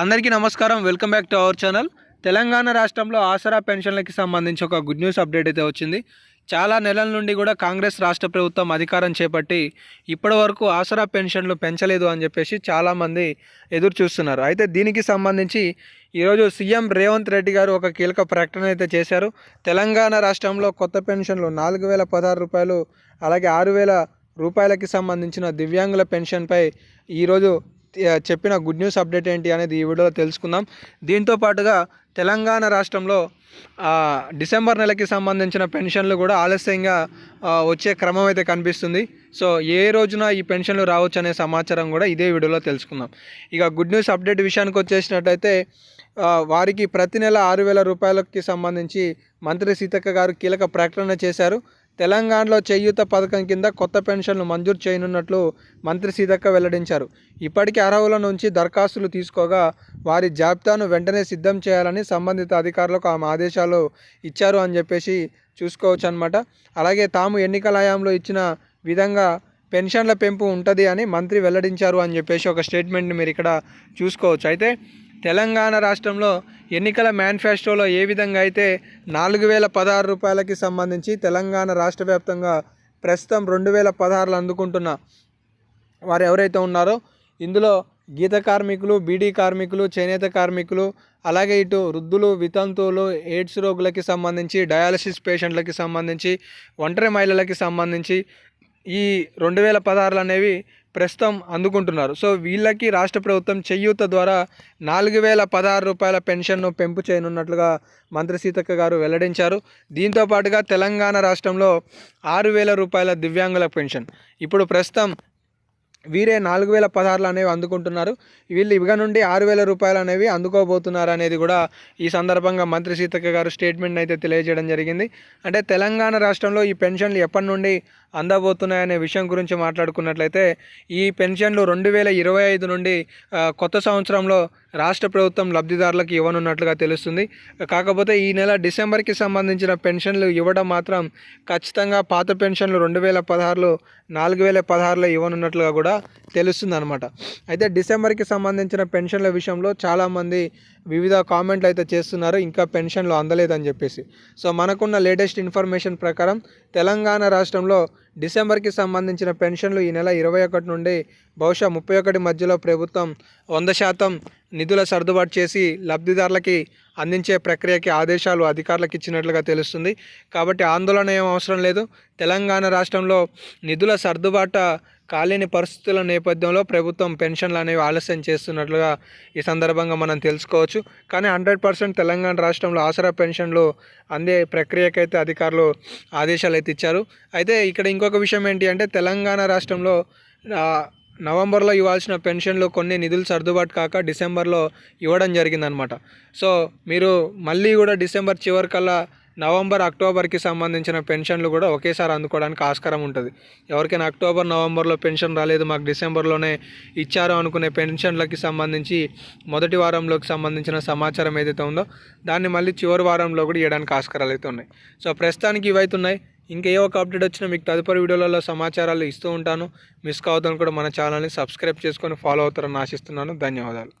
అందరికీ నమస్కారం. Welcome back to our channel Telangana రాష్ట్రంలో ఆసరా పెన్షన్లకి సంబంధించి ఒక గుడ్ న్యూస్ అప్డేట్ అయితే వచ్చింది. చాలా నెలల నుండి కూడా కాంగ్రెస్ రాష్ట్ర ప్రభుత్వం అధికారం చేపట్టి ఇప్పటి వరకు ఆసరా పెన్షన్లు పెంచలేదు అని చెప్పేసి చాలామంది ఎదురు చూస్తున్నారు. అయితే దీనికి సంబంధించి ఈరోజు సీఎం రేవంత్ రెడ్డి గారు ఒక కీలక ప్రకటన అయితే చేశారు. తెలంగాణ రాష్ట్రంలో కొత్త పెన్షన్లు నాలుగు వేల పదహారు రూపాయలు అలాగే ఆరు వేల రూపాయలకి సంబంధించిన దివ్యాంగుల పెన్షన్పై ఈరోజు చెప్పిన గుడ్ న్యూస్ అప్డేట్ ఏంటి అనేది ఈ వీడియోలో తెలుసుకుందాం. దీంతో పాటుగా తెలంగాణ రాష్ట్రంలో డిసెంబర్ నెలకి సంబంధించిన పెన్షన్లు కూడా ఆలస్యంగా వచ్చే క్రమం అయితే కనిపిస్తుంది. సో ఏ రోజున ఈ పెన్షన్లు రావచ్చు అనే సమాచారం కూడా ఇదే వీడియోలో తెలుసుకుందాం. ఇక గుడ్ న్యూస్ అప్డేట్ విషయానికి వచ్చేసినట్టయితే వారికి ప్రతి నెల ఆరు వేల రూపాయలకి సంబంధించి మంత్రి సీతక్క గారు కీలక ప్రకటన చేశారు. తెలంగాణలో చేయూత పథకం కింద కొత్త పెన్షన్లు మంజూరు చేయనున్నట్లు మంత్రి సీతక్క వెల్లడించారు. ఇప్పటికే అర్హుల నుంచి దరఖాస్తులు తీసుకోగా వారి జాబితాను వెంటనే సిద్ధం చేయాలని సంబంధిత అధికారులకు ఆమె ఆదేశాలు ఇచ్చారు అని చెప్పేసి చూసుకోవచ్చు అనమాట అలాగే తాము ఎన్నికల హయాంలో ఇచ్చిన విధంగా పెన్షన్ల పెంపు ఉంటుంది అని మంత్రి వెల్లడించారు అని చెప్పేసి ఒక స్టేట్మెంట్ని మీరు ఇక్కడ చూసుకోవచ్చు. అయితే తెలంగాణ రాష్ట్రంలో ఎన్నికల మేనిఫెస్టోలో ఏ విధంగా అయితే నాలుగు వేల పదహారు రూపాయలకి సంబంధించి తెలంగాణ రాష్ట్ర వ్యాప్తంగా ప్రస్తుతం రెండు వేల పదహారులు అందుకుంటున్న వారు ఎవరైతే ఉన్నారో ఇందులో గీత కార్మికులు బీడీ కార్మికులు చేనేత కార్మికులు అలాగే ఇటు వృద్ధులు వితంతువులు ఎయిడ్స్ రోగులకి సంబంధించి డయాలసిస్ పేషెంట్లకి సంబంధించి ఒంటరి మహిళలకి సంబంధించి ఈ రెండు వేల పదహారులు అనేవి ప్రస్తుతం అందుకుంటున్నారు. సో వీళ్ళకి రాష్ట్ర ప్రభుత్వం చెయ్యూత ద్వారా నాలుగు వేల పదహారు రూపాయల పెన్షన్ను పెంపు చేయనున్నట్లుగా మంత్రి సీతక్క గారు వెల్లడించారు. దీంతో పాటుగా తెలంగాణ రాష్ట్రంలో ఆరు వేల రూపాయల దివ్యాంగుల పెన్షన్. ఇప్పుడు ప్రస్తుతం వీరే నాలుగు వేల పదహారులు అనేవి అందుకుంటున్నారు. వీళ్ళు ఇక నుండి ఆరు వేల రూపాయలు అనేవి అందుకోబోతున్నారు అనేది కూడా ఈ సందర్భంగా మంత్రి సీతక్క గారు స్టేట్మెంట్ అయితే తెలియజేయడం జరిగింది. అంటే తెలంగాణ రాష్ట్రంలో ఈ పెన్షన్లు ఎప్పటి నుండి అందబోతున్నాయనే విషయం గురించి మాట్లాడుకున్నట్లయితే ఈ పెన్షన్లు రెండు వేల ఇరవై ఐదు నుండి కొత్త సంవత్సరంలో రాష్ట్ర ప్రభుత్వం లబ్ధిదారులకు ఇవ్వనున్నట్లుగా తెలుస్తుంది. కాకపోతే ఈ నెల డిసెంబర్కి సంబంధించిన పెన్షన్లు ఇవ్వడం మాత్రం ఖచ్చితంగా పాత పెన్షన్లు రెండు వేల పదహారులో నాలుగు వేల పదహారులో ఇవ్వనున్నట్లుగా కూడా తెలుస్తుంది అనమాట అయితే డిసెంబర్కి సంబంధించిన పెన్షన్ల విషయంలో చాలామంది వివిధ కామెంట్లు అయితే చేస్తున్నారు ఇంకా పెన్షన్లు అందలేదని చెప్పేసి. సో మనకున్న లేటెస్ట్ ఇన్ఫర్మేషన్ ప్రకారం తెలంగాణ రాష్ట్రంలో డిసెంబర్కి సంబంధించిన పెన్షన్లు ఈ నెల ఇరవై ఒకటి నుండి బహుశా ముప్పై ఒకటి మధ్యలో ప్రభుత్వం వంద శాతం నిధుల సర్దుబాటు చేసి లబ్ధిదారులకి అందించే ప్రక్రియకి ఆదేశాలు అధికారులకు ఇచ్చినట్లుగా తెలుస్తుంది. కాబట్టి ఆందోళన ఏం అవసరం లేదు. తెలంగాణ రాష్ట్రంలో నిధుల సర్దుబాటు కాలేని పరిస్థితుల నేపథ్యంలో ప్రభుత్వం పెన్షన్లు అనేవి ఆలస్యం చేస్తున్నట్లుగా ఈ సందర్భంగా మనం తెలుసుకోవచ్చు. కానీ హండ్రెడ్ పర్సెంట్ తెలంగాణ రాష్ట్రంలో ఆసరా పెన్షన్లు అందే ప్రక్రియకైతే అధికారులు ఆదేశాలు అయితే ఇచ్చారు. అయితే ఇక్కడ ఇంకొక విషయం ఏంటి అంటే తెలంగాణ రాష్ట్రంలో నవంబర్లో ఇవ్వాల్సిన పెన్షన్లు కొన్ని నిధులు సర్దుబాటు కాక డిసెంబర్లో ఇవ్వడం జరిగిందనమాట సో మీరు మళ్ళీ కూడా డిసెంబర్ చివరికల్లా నవంబర్ అక్టోబర్కి సంబంధించిన పెన్షన్లు కూడా ఒకేసారి అందుకోవడానికి ఆస్కారం ఉంటుంది. ఎవరికైనా అక్టోబర్ నవంబర్లో పెన్షన్ రాలేదు మాకు డిసెంబర్లోనే ఇచ్చారు అనుకునే పెన్షన్లకి సంబంధించి మొదటి వారంలోకి సంబంధించిన సమాచారం ఏదైతే ఉందో దాన్ని మళ్ళీ చివరి వారంలో కూడా ఇవ్వడానికి ఆస్కారాలు అయితే ఉన్నాయి. సో ప్రస్తుతానికి ఇవైతున్నాయి. ఇంకా ఏ ఒక అప్డేట్ వచ్చినా మీకు తదుపరి వీడియోలలో సమాచారాలు ఇస్తూ ఉంటాను. మిస్ కావద్దని కూడా మన ఛానల్ని సబ్స్క్రైబ్ చేసుకొని ఫాలో అవుతారని ఆశిస్తున్నాను. ధన్యవాదాలు.